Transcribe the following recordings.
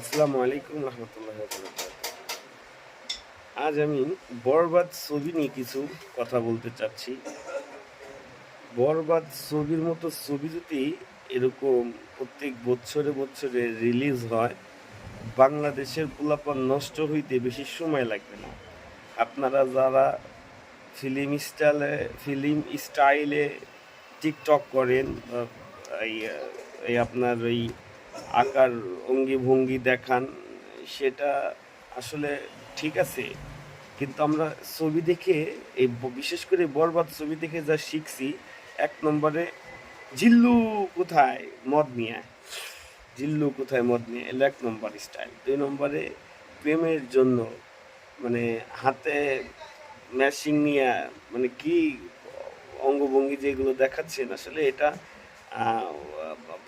আসসালামু আলাইকুম রহমতুল্লাহ আজ আমি বরবাদ ছবি নিয়ে কিছু কথা বলতে চাচ্ছি। বরবাদ ছবির মতো ছবি যদি এরকম প্রত্যেক বছরে বছরে রিলিজ হয়, বাংলাদেশের পোলাপান নষ্ট হইতে বেশি সময় লাগবে না। আপনারা যারা ফিল্ম স্টাইলে ফিল্ম স্টাইলে টিকটক করেন এই আপনার ওই আকার অঙ্গি ভঙ্গি দেখান, সেটা আসলে ঠিক আছে। কিন্তু আমরা ছবি দেখে, এই বিশেষ করে বরবাদ ছবি দেখে যা শিখছি, এক নম্বরে জিল্লু কোথায়? মদ নিয়ে। জিল্লু কোথায় মদ নিয়ে? এলো এক নম্বর স্টাইল। দুই নম্বরে প্রেমের জন্য মানে হাতে ম্যাশিং নিয়ে মানে কি অঙ্গভঙ্গি যেগুলো দেখাচ্ছেন, আসলে এটা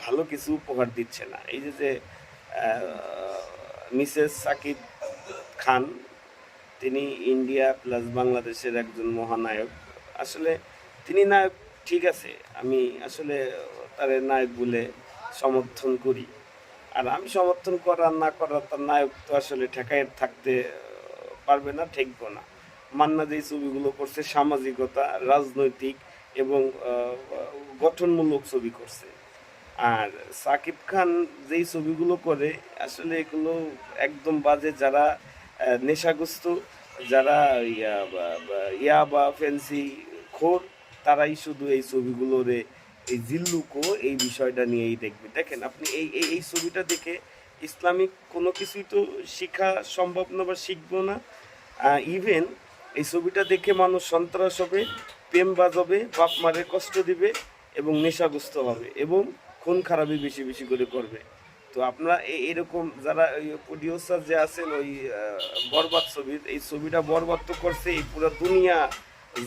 ভালো কিছু উপহার দিচ্ছে না। এই যে মিসেস সাকিব খান, তিনি ইন্ডিয়া প্লাস বাংলাদেশের একজন মহানায়ক। আসলে তিনি নায়ক ঠিক আছে, আমি আসলে তার নায়ক বলে সমর্থন করি। আর আমি সমর্থন করা না করা তার নায়ক তো আসলে ঠেকায় থাকতে পারবে না, ঠেকবো না। মান্না যে ছবিগুলো করছে, সামাজিকতা, রাজনৈতিক এবং গঠনমূলক ছবি করছে। আর সাকিব খান যেই ছবিগুলো করে, আসলে এগুলো একদম বাজে যারা নেশাগ্রস্ত, যারা ইয়া বা- ফ্যান্সি খোর, তারাই শুধু এই ছবিগুলোরে এই জিল্লুকো এই বিষয়টা নিয়েই দেখবে। দেখেন, আপনি এই এই ছবিটা দেখে ইসলামিক কোনো কিছুই তো শেখা সম্ভব না বা শিখব না। ইভেন এই ছবিটা দেখে মানুষ সন্ত্রাস হবে, প্রেম বাজাবে, বাপ মারে কষ্ট দিবে এবং নেশাগ্রস্ত হবে এবং খুন খারাপই বেশি বেশি করে করবে। তো আপনারা এরকম যারা ওই প্রডিউসার যে আছেন, ওই বরবাদ ছবির, এই ছবিটা বরবাদ তো করছে, এই পুরো দুনিয়া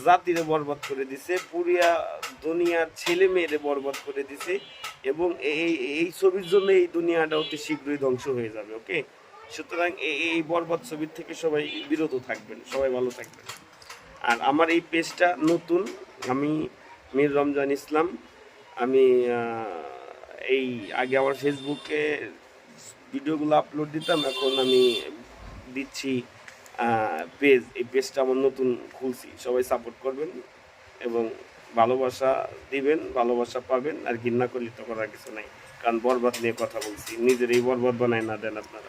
জাতিরে বরবাদ করে দিছে, পুরিয়া দুনিয়ার ছেলে মেয়েরে বরবাদ করে দিছে, এবং এই এই ছবির জন্য এই দুনিয়াটা অতি শীঘ্রই ধ্বংস হয়ে যাবে, ওকে? সুতরাং এই বরবাদ ছবির থেকে সবাই বিরত থাকবেন, সবাই ভালো থাকবেন। আর আমার এই পেজটা নতুন, আমি মীর রমজান ইসলাম, আমি এই আগে আমার ফেসবুকে ভিডিওগুলো আপলোড দিতাম, এখন আমি দিচ্ছি পেজ এই পেজটা আমার নতুন খুলছি। সবাই সাপোর্ট করবেন এবং ভালোবাসা দিবেন, ভালোবাসা পাবেন, আর ঘৃণা করলে তো করার কিছু নাই। কারণ বরবাদ নিয়ে কথা বলছি, নিজের এই বরবাদ বানায় না দেন আপনারা।